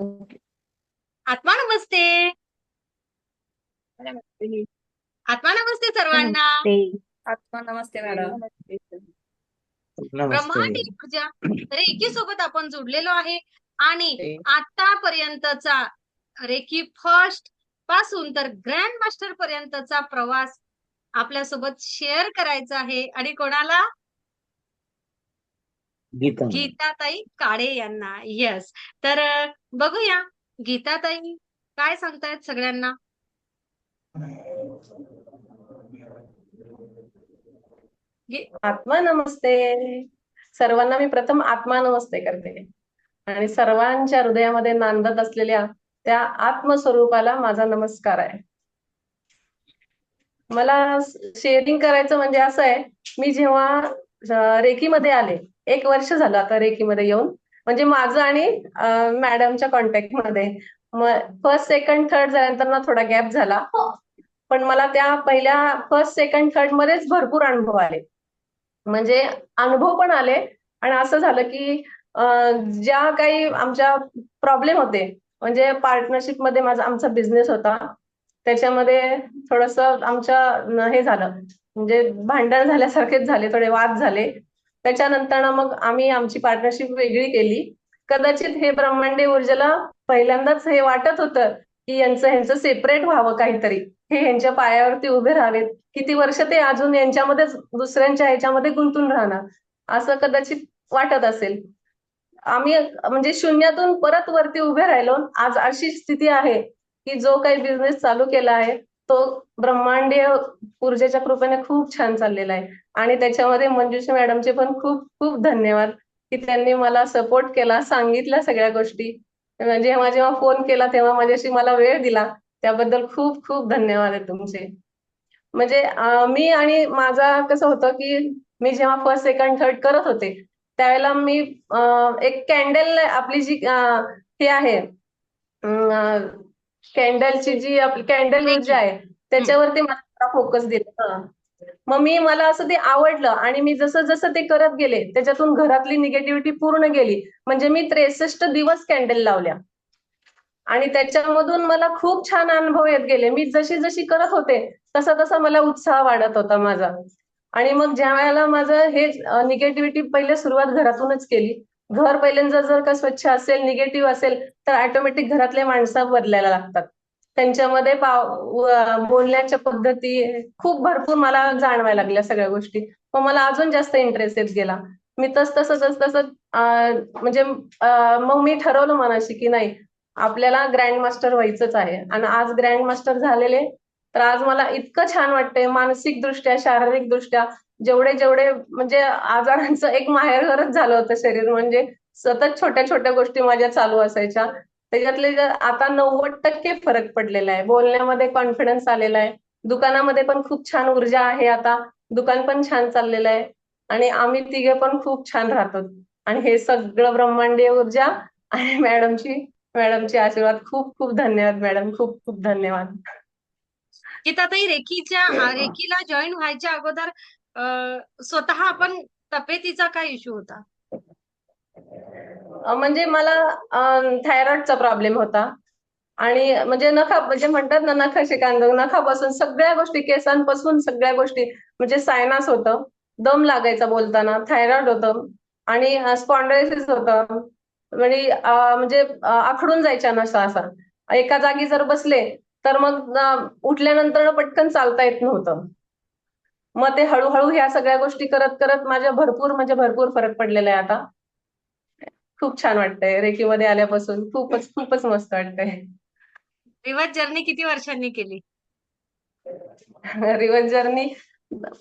Okay. आत्मा नमस्ते. आत्मा नमस्ते. सर्वांना. आत्मा नमस्ते मॅडम. ब्रह्मांडी. ऊर्जा रेकी सोबत आपण जोडलेलो आहे. आणि आतापर्यंतचा रेकी फर्स्टपासून तर ग्रँड मास्टर पर्यंतचा प्रवास आपल्यासोबत शेअर करायचा आहे. आणि कोणाला? गीता गीताताई काळे यांना येस तर बघूया. गीताताई काय सांगतायत सगळ्यांना? आत्मा नमस्ते. सर्वांना मी प्रथम आत्मा नमस्ते करते. आणि सर्वांच्या हृदयामध्ये नांदत असलेल्या त्या आत्मस्वरूपाला माझा नमस्कार आहे. मला शेअरिंग करायचं म्हणजे असं आहे मी जेव्हा रेकीमध्ये आले. एक वर्ष झालं आता रेकीमध्ये येऊन. म्हणजे माझं आणि मॅडमच्या कॉन्टॅक्टमध्ये मग फर्स्ट सेकंड थर्ड झाल्यानंतर ना थोडा गॅप झाला. पण मला त्या पहिल्या फर्स्ट सेकंड थर्ड मध्येच भरपूर अनुभव आले. म्हणजे अनुभव पण आले. आणि असं झालं की ज्या काही आमच्या प्रॉब्लेम होते म्हणजे पार्टनरशिपमध्ये माझा आमचा बिझनेस होता. त्याच्यामध्ये थोडस आमच्या हे झालं. म्हणजे भांडण झाल्यासारखेच झाले थोडे वाद झाले. त्याच्यानंतर मग आम्ही आमची पार्टनरशिप वेगळी केली. कदाचित हे ब्रह्मांडे ऊर्जेला पहिल्यांदाच हे वाटत होतं की यांचं ह्यांचं सेपरेट व्हावं काहीतरी. हे यांच्या पायावरती उभे राहावेत. किती वर्ष ते अजून यांच्यामध्येच दुसऱ्यांच्या ह्याच्यामध्ये गुंतून राहणार? असं कदाचित वाटत असेल. आम्ही म्हणजे शून्यातून परत वरती उभे राहिलो. आज अशी स्थिती आहे की जो काही बिझनेस चालू केला आहे तो ब्रह्मांडीय ऊर्जेच्या कृपेने खूप छान चाललेला आहे. आणि त्याच्यामध्ये मंजुषा मॅडमचे पण खूप खूप धन्यवाद की त्यांनी मला सपोर्ट केला सांगितल्या सगळ्या गोष्टी. म्हणजे जेव्हा जेव्हा फोन केला तेव्हा माझ्याशी मला वेळ दिला. त्याबद्दल खूप खूप धन्यवाद आहे तुमचे. म्हणजे मी आणि माझा कसं होतं की मी जेव्हा फर्स्ट सेकंड थर्ड करत होते त्यावेळेला मी एक कॅन्डल आपली जी हे आहे कॅन्डलची जी आपली कॅन्डल ऊर्जा आहे त्याच्यावरती माझा फोकस दिला. मग मी मला असं ते आवडलं आणि मी जसं जसं ते करत गेले त्याच्यातून घरातली निगेटिव्हिटी पूर्ण गेली. म्हणजे मी त्रेसष्ट दिवस कॅन्डल लावल्या. आणि त्याच्यामधून मला खूप छान अनुभव येत गेले. मी जशी जशी करत होते तसा तसा मला उत्साह वाढत होता माझा. आणि मग ज्या वेळेला माझं हे निगेटिव्हिटी पहिले सुरुवात घरातूनच केली घर पहिल्यांदा जर का स्वच्छ असेल निगेटिव्ह असेल तर ऑटोमॅटिक घरातले माणसं बदलायला लागतात. त्यांच्यामध्ये पाव बोलण्याच्या पद्धती खूप भरपूर मला जाणवायला लागल्या सगळ्या गोष्टी. मग मला अजून जास्त इंटरेस्ट येत गेला. मी तस तसं तस तसं म्हणजे मग मी ठरवलं मनाशी की नाही आपल्याला ग्रँड मास्टर व्हायचंच आहे. आणि आज ग्रँड मास्टर झालेले तर आज मला इतकं छान वाटतंय मानसिक दृष्ट्या शारीरिक दृष्ट्या जेवढे जेवढे म्हणजे आजारांचं एक माहेरघरच झालं होतं शरीर म्हणजे सतत छोट्या छोट्या गोष्टी माझ्या चालू असायच्या. त्याच्यातले आता नव्वद टक्के फरक पडलेला आहे. बोलण्यामध्ये कॉन्फिडन्स आलेला आहे. दुकानामध्ये पण खूप छान ऊर्जा आहे आता. दुकान पण छान चाललेलं आहे. आणि आम्ही तिघे पण खूप छान राहतो. आणि हे सगळं ब्रह्मांडीय ऊर्जा आणि मॅडमची मॅडमचे आशीर्वाद. खूप खूप धन्यवाद मॅडम. खूप खूप धन्यवाद. गीताताई रेखीच्या रेखीला जॉईन व्हायच्या अगोदर स्वतः आपण तब्येतीचा काय इश्यू होता? म्हणजे मला थायरॉइडचा प्रॉब्लेम होता. आणि म्हणजे नखा म्हणजे म्हणतात ना नखा कांदा नखापासून सगळ्या गोष्टी केसांपासून सगळ्या गोष्टी म्हणजे सायनास होतं दम लागायचा बोलताना थायरॉइड होतं आणि स्पॉन्डायसिस होतं म्हणजे म्हणजे आखडून जायच्या नसा असा. एका जागी जर बसले तर मग उठल्यानंतर पटकन चालता येत नव्हतं. मग ते हळूहळू ह्या सगळ्या गोष्टी करत करत माझ्या भरपूर म्हणजे भरपूर फरक पडलेला आहे आता. खूप छान वाटतंय. रेकीमध्ये आल्यापासून खूपच खूपच मस्त वाटतंय. रिवर्स जर्नी किती वर्षांनी केली? रिवर्स जर्नी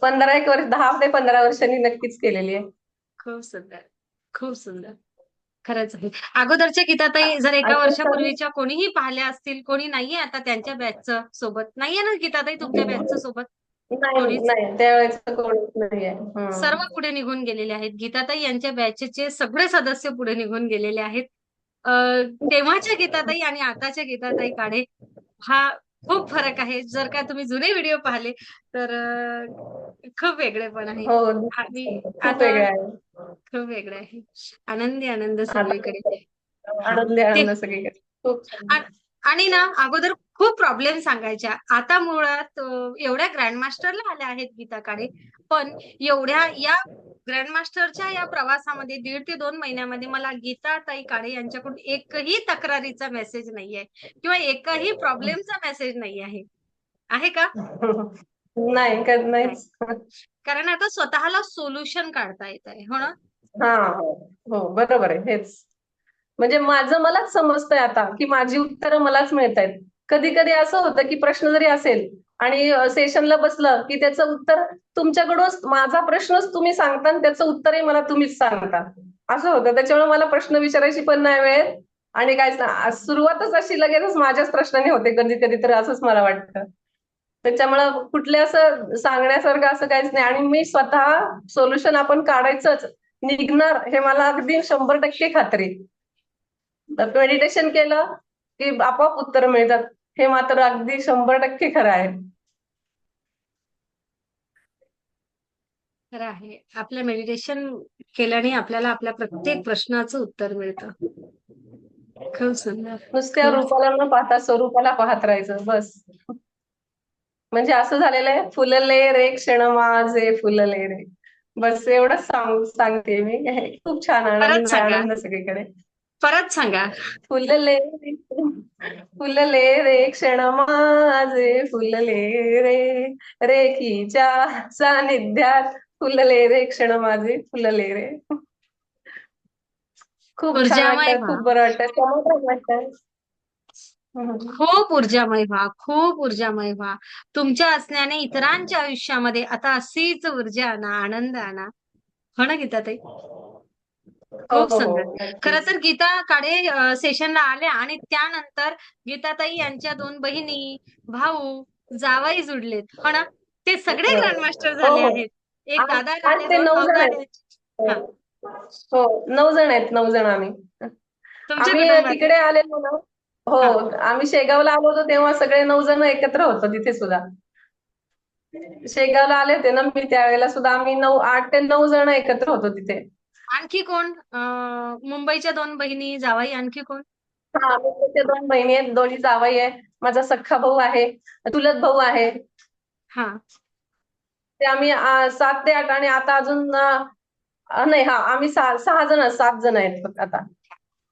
पंधरा एक वर्ष दहा ते पंधरा वर्षांनी नक्कीच केलेली आहे. खूप सुंदर. खूप सुंदर. खरंच आहे. अगोदरच्या गीताताई जर एका आता वर्षापूर्वीच्या कोणीही पाहिल्या असतील कोणी नाहीये आता त्यांच्या बॅचचं सोबत. नाहीये ना गीताताई तुमच्या बॅचचं सोबत? नाही कोणीच? नाही. त्यावेळेस कोणीच नाहीये. हम्म. सर्व पुढे निघून गेलेले आहेत. गीताताई यांच्या बॅचचे सगळे सदस्य पुढे निघून गेलेले आहेत. अं, तेव्हाच्या गीताताई आणि आताच्या गीताताई काढे हा खूप फरक आहे. जर का तुम्ही जुने व्हिडिओ पाहिले तर खूप वेगळेपण आहे. हो आणि खूप आता वेगळं आहे. खूप वेगळं आहे. आनंदी आनंद सगळीकडे. आणि ना अगोदर खूप प्रॉब्लेम सांगायच्या. आता मुळात एवढ्या ग्रँडमास्टरला आल्या आहेत गीताकडे. पण एवढ्या या ग्रँडमास्टरच्या या प्रवासामध्ये दीड ते दोन महिन्यामध्ये मला गीता ताई काळे यांच्याकडून एकही तक्रारीचा मेसेज नाहीये किंवा एकही प्रॉब्लेमचा मेसेज नाही आहे आहे का? नाही कारण आता स्वतःला सोल्युशन काढता येत आहे हो ना? हा हो हो बरोबर आहे हेच. म्हणजे माझं मलाच समजतंय आता की माझी उत्तरं मलाच मिळत आहेत कधी कधी असं होतं की प्रश्न जरी असेल आणि सेशनला बसलं की त्याचं उत्तर तुमच्याकडूनच माझा प्रश्नच तुम्ही सांगता आणि त्याचं उत्तरही मला तुम्हीच सांगता. असं होतं. त्याच्यामुळे मला प्रश्न विचारायची पण नाही वेळ. आणि काय सुरुवातच अशी लगेचच माझ्याच प्रश्नाने होते कधी कधी तर असंच मला वाटतं. त्याच्यामुळं कुठले असं सांगण्यासारखं असं काहीच नाही. आणि मी स्वतः सोल्युशन आपण काढायचंच. निघणार हे मला अगदी शंभर टक्के खात्री. मेडिटेशन केलं की आपोआप उत्तर मिळतात. हे मात्र अगदी शंभर टक्के खरं आहे. खरं आहे. आपलं मेडिटेशन केल्याने आपल्याला आपल्या प्रत्येक प्रश्नाचं उत्तर मिळतं. खूप सुंदर. नुसत्या रूपाला न पाहता स्वरूपाला पाहत राहायचं बस. म्हणजे असं झालेलं आहे फुलले रे क्षण माझे फुलले रे. बस एवढंच सांग सांगते मी. हे खूप छान आनंद. आनंद सगळीकडे. परत सांगा. फुलले रे फुलले रे क्षण माझे फुलले रे. रेखीच्या सानिध्यात फुलले रे क्षण माझे फुलले रे खूप ऊर्जामय. खूप बरं वाटतं. खूप ऊर्जामय व्हा खूप ऊर्जामय व्हा तुमच्या असण्याने इतरांच्या आयुष्यामध्ये आता अशीच ऊर्जा आणा आनंद आणा हो ना गीताताई हो, खूप हो, सुंदर. नक्कीच. खरं तर गीता अ, सेशनला आल्या आणि त्यानंतर गीताताई यांच्या दोन बहिणी भाऊ जावई जुडलेत हो ना ते सगळे हो. ग्रँडमास्टर हो, झाले हो. आहेत एक दादा आणि झाले ते दोन नऊ जण आहेत. हा. हो. नऊ जण आहेत नऊ जण आम्ही. आम्ही तिकडे आलेलो ना. हो आम्ही शेगावला आलो होतो तेव्हा सगळे नऊ जण एकत्र होतो तिथे सुद्धा. शेगावला आले होते ना मी त्यावेळेला सुद्धा आम्ही नऊ आठ ते नऊ जण एकत्र होतो तिथे. आणखी कोण? अ, मुंबईच्या दोन बहिणी जावई आणखी कोण? हा दोन बहिणी आहेत दोन्ही जावई आहे. माझा सख्खा भाऊ आहे चुलत भाऊ आहे. हा. ते आम्ही सात ते आठ आणि आता अजून नाही हा आम्ही सहा जण सात जण आहेत आता.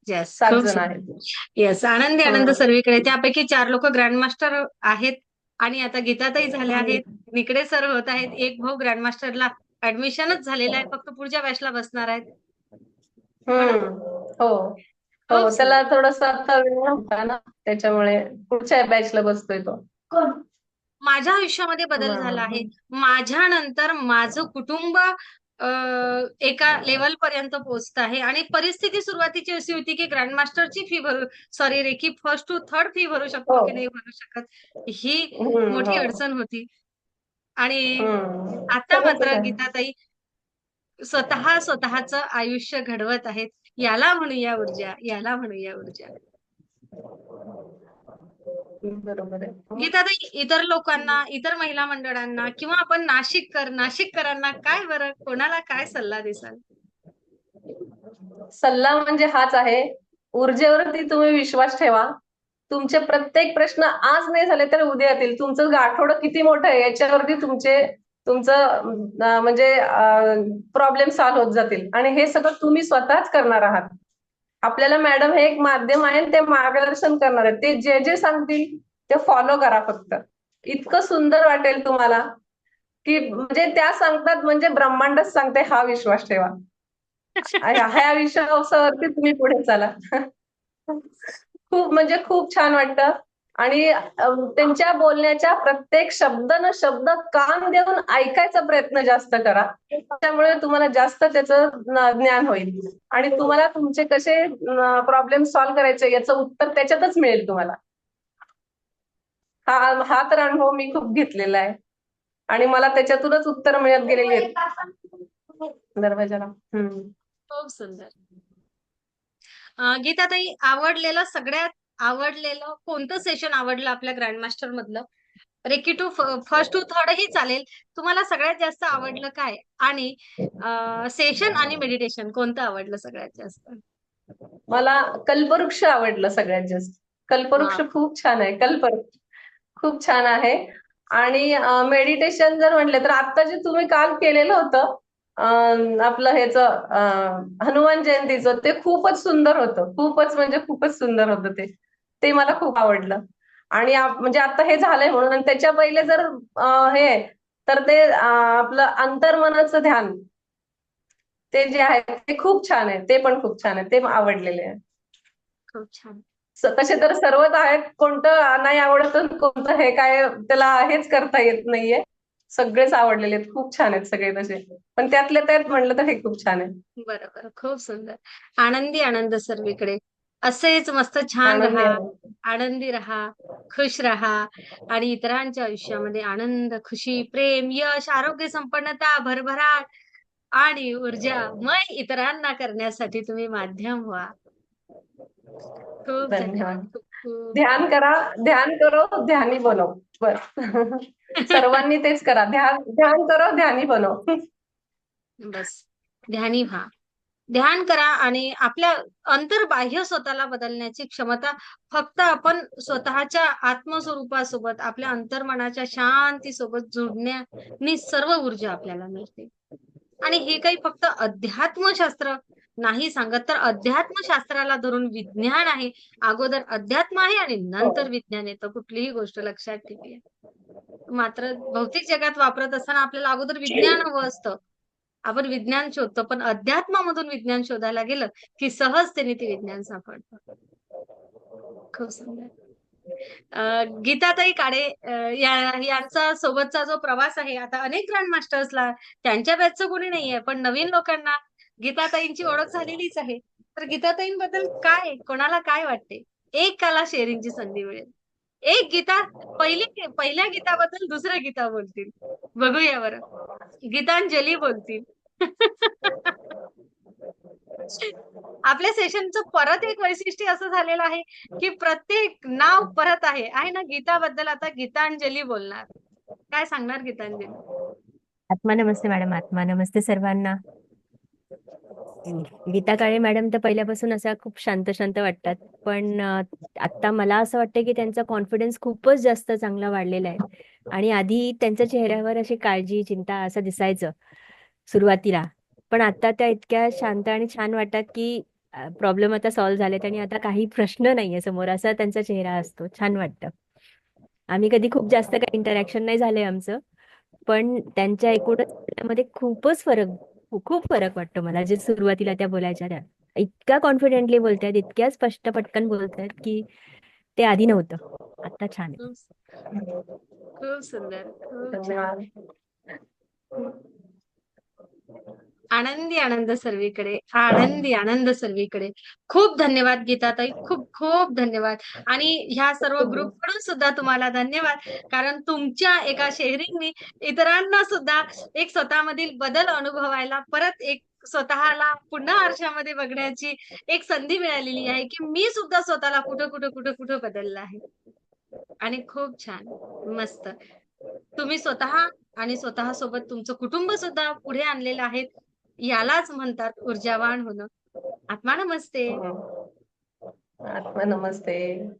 येस सात जण. आहेत. येस आनंदी आनंद हं. सर्वीकडे. त्यापैकी चार लोक ग्रँडमास्टर आहेत आणि आता गीताताई झाल्या आहेत. निकडे सर होत आहेत. एक भाऊ ग्रँडमास्टरला ऍडमिशनच झालेला आहे. फक्त पुढच्या बॅचला बसणार आहेत. हो. हो त्याला थोडासा ना त्याच्यामुळे पुढच्या बॅचला बसतोय तो. माझ्या आयुष्यामध्ये बदल. झाला आहे माझ्यानंतर माझं कुटुंब अ, एका लेवल पर्यंत पोहोचत आहे आणि परिस्थिती सुरुवातीची अशी होती की ग्रँडमास्टरची फी भरू sorry reiki first to third fee भरू शकतो हो. की नाही भरू शकत ही हम्म, मोठी हो. अडचण होती आणि हम्म. आता मात्र आहे. गीताताई स्वतः स्वतःचं आयुष्य घडवत आहेत याला म्हणूया ऊर्जा याला म्हणूया ऊर्जा बरोबर आहे. गीताताई इतर लोकांना इतर महिला मंडळांना किंवा आपण नाशिककर नाशिककरांना काय बरं? कोणाला काय सल्ला देसाल? सल्ला म्हणजे हाच आहे. ऊर्जेवरती तुम्ही विश्वास ठेवा. तुमचे प्रत्येक प्रश्न आज नाही झाले तर उद्या येतील. तुमचं गाठोडं किती मोठं आहे याच्यावरती तुमचे तुमचं म्हणजे प्रॉब्लेम सॉल्व्ह होत जातील. आणि हे सगळं तुम्ही स्वतःच करणार आहात. आपल्याला मॅडम हे एक माध्यम आहे ते मार्गदर्शन करणार आहे ते जे जे सांगतील ते फॉलो करा फक्त. इतकं सुंदर वाटेल तुम्हाला की म्हणजे त्या सांगतात म्हणजे ब्रह्मांडच सांगते हा विश्वास ठेवा. ह्या विश्वासावरती तुम्ही पुढे चला. खूप म्हणजे खूप छान वाटतं. आणि त्यांच्या बोलण्याच्या प्रत्येक शब्द न शब्द कान देऊन ऐकायचा प्रयत्न जास्त करा. त्यामुळे तुम्हाला जास्त त्याचं ज्ञान होईल. आणि तुम्हाला तुमचे कसे प्रॉब्लेम सॉल्व्ह करायचे याचं उत्तर त्याच्यातच मिळेल तुम्हाला. हा हा तर अनुभव मी खूप घेतलेला आहे. आणि मला त्याच्यातूनच उत्तर मिळत गेलेली आहेत. दरवाजाला. हम्म. खूप सुंदर. गीताताई आवडलेला सगळ्यात आवडलेलं कोणतं सेशन आवडलं आपल्या ग्रँडमास्टर मधलं? Reiki two first to third ही चालेल. तुम्हाला सगळ्यात जास्त आवडलं काय? आणि सेशन आणि मेडिटेशन कोणतं आवडलं सगळ्यात जास्त? मला कल्पवृक्ष आवडलं सगळ्यात जास्त. कल्पवृक्ष खूप छान आहे. कल्पवृक्ष खूप छान आहे. आणि मेडिटेशन जर म्हटलं तर आता जे तुम्ही काल केलेलं होतं आपलं ह्याचं हनुमान जयंतीचं ते खूपच सुंदर होतं. खूपच म्हणजे खूपच सुंदर होतं ते. ते मला खूप आवडलं. आणि म्हणजे आता हे झालंय म्हणून आणि त्याच्या पहिले जर हे आहे, तर ते आपलं अंतर्मनाचं ध्यान. ते जे आहे ते खूप छान आहे. ते पण खूप छान आहे. ते आवडलेले आहे. खूप छान. तसे तर सर्वच आहेत. कोणतं नाही आवडत कोणतं हे काय त्याला हेच करता येत नाहीये. सगळेच आवडलेले आहेत. खूप छान आहेत सगळे तसे. पण त्यातले त्यात म्हणलं तर हे खूप छान आहे. बरोबर. खूप सुंदर. आनंदी आनंद सर्वीकडे. असेच मस्त छान राहा. आनंदी राहा खुश राहा आणि इतरांच्या आयुष्यामध्ये आनंद खुशी प्रेम यश आरोग्य संपन्नता भरभराट आणि ऊर्जा मय इतरांना करण्यासाठी तुम्ही माध्यम व्हा. खूप धन्यवाद. ध्यान करा ध्यान करो ध्यानी बनो बस. सर्वांनी तेच करा. ध्यान ध्यान करो ध्यानी बनो बस. ध्यानी व्हा. ध्यान करा आणि आपल्या अंतर्बाह्य स्वतःला बदलण्याची क्षमता फक्त आपण स्वतःच्या आत्मस्वरूपासोबत आपल्या अंतर्मनाच्या शांतीसोबत जुडण्यानी सर्व ऊर्जा आपल्याला मिळते. आणि हे काही फक्त अध्यात्मशास्त्र नाही सांगत तर अध्यात्मशास्त्राला धरून विज्ञान आहे. अगोदर अध्यात्म आहे आणि नंतर विज्ञान येतं कुठलीही गोष्ट लक्षात ठेवूया. मात्र भौतिक जगात वापरत असताना आपल्याला अगोदर विज्ञान हवं असतं. आपण विज्ञान शोधतो पण अध्यात्मामधून विज्ञान शोधायला गेलं की सहजतेने ते विज्ञान सापडतं. खूप सुंदर. गीताताई काळे या यांचा सोबतचा जो प्रवास आहे आता अनेक ग्रँड मास्टर्सला त्यांच्या बॅचचं कोणी नाहीये पण नवीन लोकांना गीताताईंची ओळख झालेलीच आहे. तर गीताताईंबद्दल काय कोणाला काय वाटते? एकाला शेअरिंगची संधी मिळेल. एक गीता पहिली पहिल्या गीताबद्दल दुसऱ्या गीता बोलतील. बघूया बरं. गीतांजली बोलतील. आपल्या सेशनचं परत एक वैशिष्ट्य असं झालेलं आहे की प्रत्येक नाव परत आहे. आहे ना? गीताबद्दल आता गीतांजली बोलणार. काय सांगणार गीतांजली? आत्मा नमस्ते मॅडम. आत्मा नमस्ते सर्वांना. गीता काळे मॅडम तर पहिल्यापासून अशा खूप शांत शांत वाटतात. पण आता मला असं वाटतं की त्यांचा कॉन्फिडन्स खूपच जास्त चांगला वाढलेला आहे. आणि आधी त्यांच्या चेहऱ्यावर अशी काळजी चिंता असं दिसायचं. सुरुवातीला. पण आता त्या इतक्या शांत आणि छान वाटतात की प्रॉब्लेम आता सॉल्व्ह झालेत आणि आता काही प्रश्न नाहीये समोर. असा त्यांचा चेहरा असतो. छान वाटतं. आम्ही कधी खूप जास्त काही इंटरॅक्शन नाही झालंय आमचं. पण त्यांच्या एकूणच मध्ये खूपच फरक खूप फरक वाटतो मला. जे सुरुवातीला त्या बोलायच्या त्या. इतक्या कॉन्फिडेंटली बोलतायत इतक्या स्पष्ट पटकन बोलतायत की ते आधी नव्हतं. आता छान आहे. खूप सुंदर. खूप छान. धन्यवाद आनंदी आनंद सर्वीकडे. आनंदी आनंद सर्वीकडे. खूप धन्यवाद गीताताई. खूप खूप धन्यवाद. आणि ह्या सर्व ग्रुपकडून सुद्धा तुम्हाला धन्यवाद. कारण तुमच्या एका शेअरिंगनी इतरांना सुद्धा एक स्वतःमधील बदल अनुभवायला परत एक स्वतःला पुन्हा आरशामध्ये बघण्याची एक संधी मिळालेली आहे की मी सुद्धा स्वतःला कुठं कुठं कुठं कुठं बदललं आहे. आणि खूप छान. मस्त. तुम्ही स्वतः आणि स्वतः सोबत तुमचं कुटुंब सुद्धा पुढे आणलेलं आहे. यालाच म्हणतात ऊर्जावान होणं. आत्मा नमस्ते. आत्मा नमस्ते.